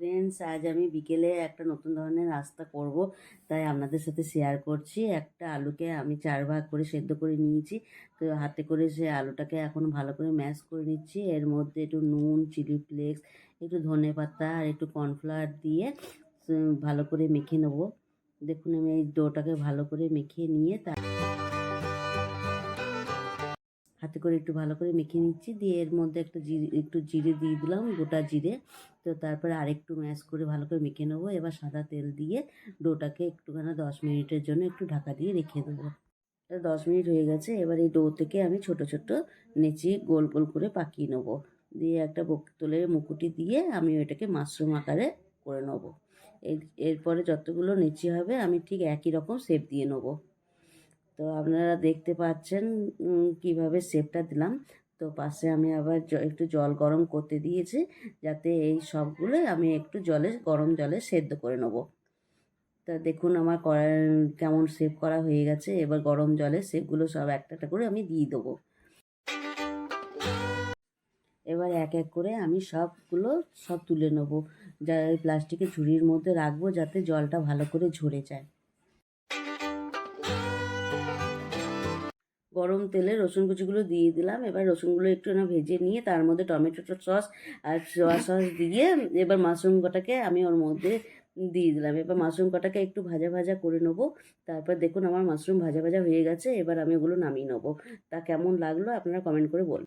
Friends আজ আমি বিকেলে একটা নতুন ধরনের নাস্তা করব। তাই আপনাদের সাথে শেয়ার করছি। একটা আলুকে আমি চার ভাগ করে সেদ্ধ করে নিয়েছি। তো হাতে করে সে আলুটাকে এখন ভালো করে ম্যাশ করে নিচ্ছি। এর মধ্যে একটু নুন চিলি ফ্লেক্স একটু ধনে পাতা আর একটু কর্নফ্লাওয়ার দিয়ে ভালো করে মেখে নেব। দেখুন, আমি এই ডোটাকে ভালো করে মেখে নিয়ে তার হাতে করে একটু ভালো করে মেখে নিচ্ছি। দিয়ে এর মধ্যে একটা জিরে, একটু জিরে দিয়ে দিলাম, গোটা জিরে। তো তারপরে আরেকটু ম্যাশ করে ভালো করে মেখে নেব। এবার সাদা তেল দিয়ে ডোটাকে একটুখানি দশ মিনিটের জন্য একটু ঢাকা দিয়ে রেখে দেবো। দশ মিনিট হয়ে গেছে। এবার এই ডো থেকে আমি ছোট ছোট নেচি গোল গোল করে পাকিয়ে নেব। দিয়ে একটা বোতলের মুকুটি দিয়ে আমি ওইটাকে মাশরুম আকারে করে নেব। এর, এরপরে যতগুলো নেচি হবে আমি ঠিক একই রকম শেপ দিয়ে নেব। তো আপনারা দেখতে পাচ্ছেন কীভাবে শেপটা দিলাম। তো পাশে আমি আবার একটু জল গরম করতে দিয়েছি, যাতে এই সবগুলো আমি একটু জলে, গরম জলে সেদ্ধ করে নেব। তা দেখুন আমার কেমন শেপ করা হয়ে গেছে। এবার গরম জলে শেপগুলো সব একটা একটা করে আমি দিয়ে দেবো। এবার এক এক করে আমি সবগুলো সব তুলে নেব। যা প্লাস্টিকের ঝুড়ির মধ্যে রাখব যাতে জলটা ভালো করে ঝরে যায়। গরম তেলে রসুন কুচিগুলো দিয়ে দিলাম। এবার রসুনগুলো একটু না ভেজে নিয়ে তার মধ্যে টমেটো সস আর সোয়া সস দিয়ে এবার মাশরুম কটাকে আমি ওর মধ্যে দিয়ে দিলাম। এবার মাশরুম কটাকে একটু ভাজা ভাজা করে নেব। তারপর দেখুন আমার মাশরুম ভাজা ভাজা হয়ে গেছে। এবার আমি ওগুলো নামিয়ে নেব। তা কেমন লাগল আপনারা কমেন্ট করে বলবেন